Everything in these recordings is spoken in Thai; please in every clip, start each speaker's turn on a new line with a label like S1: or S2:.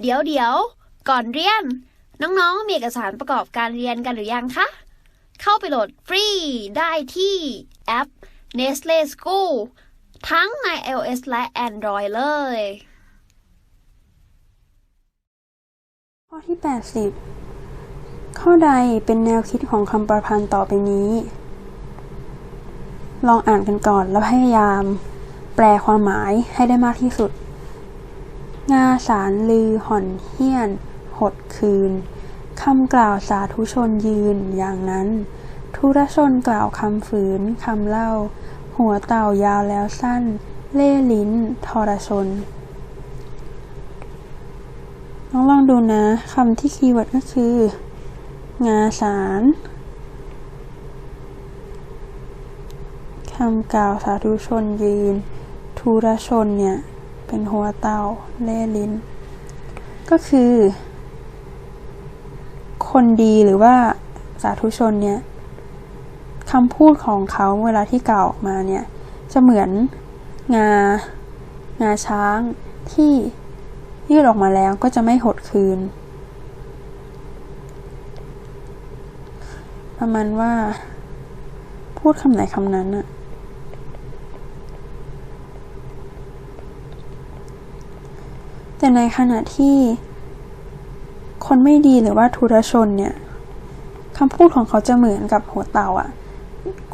S1: เดี๋ยวเดี๋ยวก่อนเรียน น้องๆ มีเอกสารประกอบการเรียนกันหรือยังคะ เข้าไปโหลดฟรีได้ที่แอป Nestle School ทั้งใน iOS และ Android เลย
S2: ข้อที่ 80 ข้อใดเป็นแนวคิดของคำประพันธ์ต่อไปนี้ ลองอ่านกันก่อนแล้วพยายาม แปลความหมายให้ได้มากที่สุด งาสารลือห่อนเฮี้ยน หดคืนคำกล่าวสาธุชนยืนอย่างนั้น ทุรชนกล่าวคำฝืนคำเล่า หัวเต่ายาวแล้วสั้น เล่ลิ้น ทรชน น้องลองดูนะคำที่คีย์เวิร์ดก็คือ งาสารคำกล่าวสาธุชนยืน ทุรชนเนี่ย เป็นหัวเต่าเล่ลิ้น ก็คือ คนดีหรือว่าสาธุชนเนี่ยคำพูดของเขาเวลาที่กล่าวออกมาเนี่ย จะเหมือนงา งาช้างที่ยืดออกมาแล้วก็จะไม่หดคืน ประมาณว่า พูดคำไหนคำนั้นอะ แต่ในขณะที่คนไม่ดีหรือว่าทุรชนเนี่ยคำพูดของเขาจะเหมือนกับหัวเต่าอะ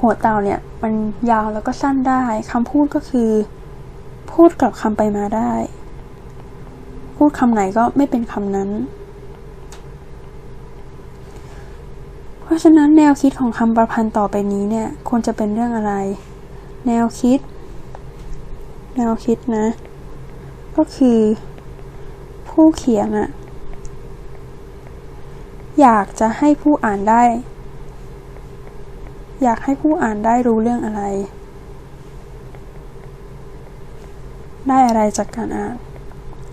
S2: หัวเต่าเนี่ยมันยาวแล้วก็สั้นได้คำพูดก็คือ พูดกลับคำไปมาได้ พูดคำไหนก็ไม่เป็นคำนั้น เพราะฉะนั้นแนวคิดของคำประพันธ์ต่อไปนี้เนี่ยควรจะเป็นเรื่องอะไร แนวคิด แนวคิดนะ ก็คือ ผู้เขียนอะอยากจะให้ผู้อ่านได้ อยากให้ผู้อ่านได้รู้เรื่องอะไร ได้อะไรจากการอ่าน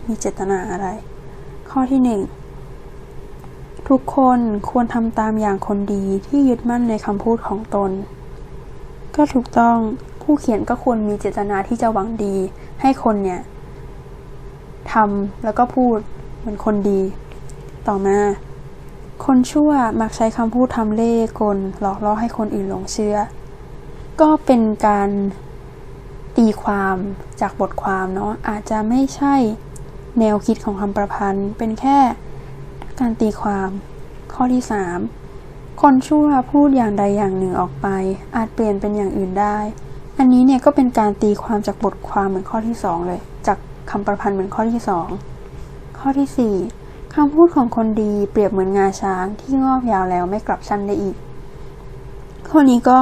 S2: มีเจตนาอะไร ข้อที่หนึ่งทุกคนควรทำตามอย่างคนดีที่ยึดมั่นในคำพูดของตน ก็ถูกต้องผู้เขียนก็ควรมีเจตนาที่จะหวังดี ให้คนเนี่ย ทำแล้วก็พูดเหมือนคนดี ต่อมา คนชั่วมักใช้คำพูดทำเล่กลหลอกล่อให้คนอื่นหลงเชื่อ ก็เป็นการตีความจากบทความเนาะอาจจะไม่ใช่แนวคิดของคำประพันธ์ เป็นแค่การตีความข้อที่ 3 คนชั่วพูดอย่างใดอย่างหนึ่งออกไป อาจเปลี่ยนเป็นอย่างอื่นได้ อันนี้เนี่ยก็เป็นการตีความจากบทความเหมือนข้อที่ 2 เลย จาก คำประพันธ์เหมือนข้อที่ 2 ข้อที่ 4 คำพูดของคนดีเปรียบเหมือนงาช้างที่งอกยาวแล้วไม่กลับสั้นได้อีก ข้อนี้ก็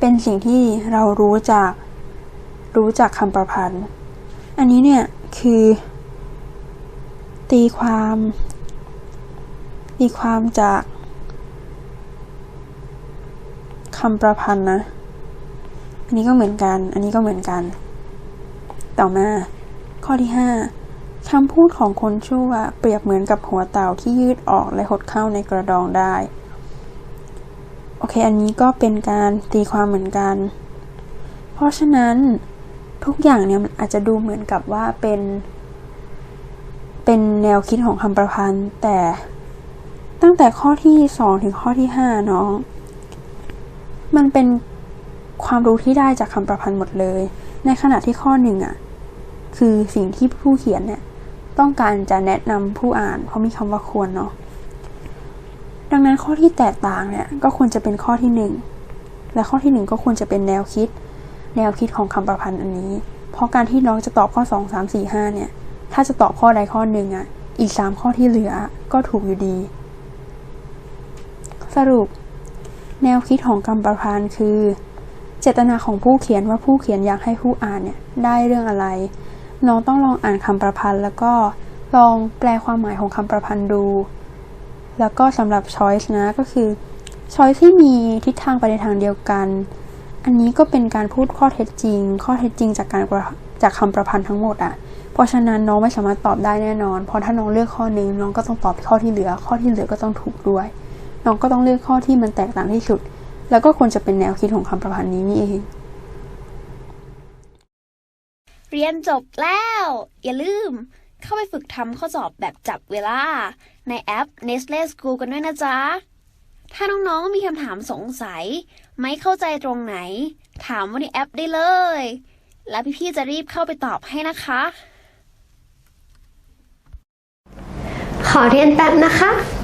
S2: เป็นสิ่งที่เรารู้จากรู้จากคำประพันธ์ อันนี้เนี่ยคือ ตีความ ตีความจากคำประพันธ์นะ อันนี้ก็เหมือนกัน อันนี้ก็เหมือนกัน ต่อมา ข้อที่ห้าคำพูดของคนชั่วเปรียบเหมือนกับหัวเต่าที่ยืดออกและหดเข้าในกระดองได้ โอเค อันนี้ก็เป็นการตีความเหมือนกัน เพราะฉะนั้นทุกอย่างเนี่ยมันอาจจะดูเหมือนกับว่าเป็น เป็นแนวคิดของคำประพันธ์ แต่ตั้งแต่ข้อที่สองถึงข้อที่ห้าน้อง มันเป็นความรู้ที่ได้จากคำประพันธ์หมดเลย ในขณะที่ข้อหนึ่งอะ คือสิ่งที่ผู้เขียนเนี่ยต้องการจะแนะนำผู้อ่าน เพราะมีคำว่าควรเนาะดังนั้นข้อที่แตกต่างเนี่ยก็ควรจะเป็นข้อที่หนึ่งและข้อที่หนึ่งก็ควรจะเป็นแนวคิด แนวคิดของคำประพันธ์อันนี้ เพราะการที่น้องจะตอบข้อสองสามสี่ห้าเนี่ย ถ้าจะตอบข้อใดข้อหนึ่งอะ อีกสามข้อที่เหลือก็ถูกอยู่ดี สรุป แนวคิดของคำประพันธ์คือ เจตนาของผู้เขียนว่าผู้เขียนอยากให้ผู้อ่านเนี่ยได้เรื่องอะไร น้องต้องลองอ่านคำประพันธ์ แล้วก็ลองแปลความหมายของคำประพันธ์ดู แล้วก็สำหรับ choice นะก็คือ choice ที่มีทิศทางไปในทางเดียวกัน อันนี้ก็เป็นการพูดข้อเท็จจริง ข้อเท็จจริงจากการจากคำประพันธ์ทั้งหมดอะ่ะ เพราะฉะนั้นน้องไม่สามารถตอบได้แน่นอน เพราะถ้าน้องเลือกข้อหนึ่งน้องก็ต้องตอบข้อที่เหลือ ข้อที่เหลือก็ต้องถูกด้วย น้องก็ต้องเลือกข้อที่มันแตกต่างที่สุด แล้วก็ควรจะเป็นแนวคิดของคำประพันธ์นี้นี่เอง
S1: เรียนจบแล้ว อย่าลืม เข้าไปฝึกทำข้อสอบแบบจับเวลา ในแอป Nestle School กันด้วยนะจ๊ะ ถ้าน้องๆมีคำถามสงสัย ไม่เข้าใจตรงไหน ถามว่าในแอปได้เลย แล้วพี่ๆจะรีบเข้าไปตอบให้นะคะ
S3: ขอเรียนแป๊บนะคะ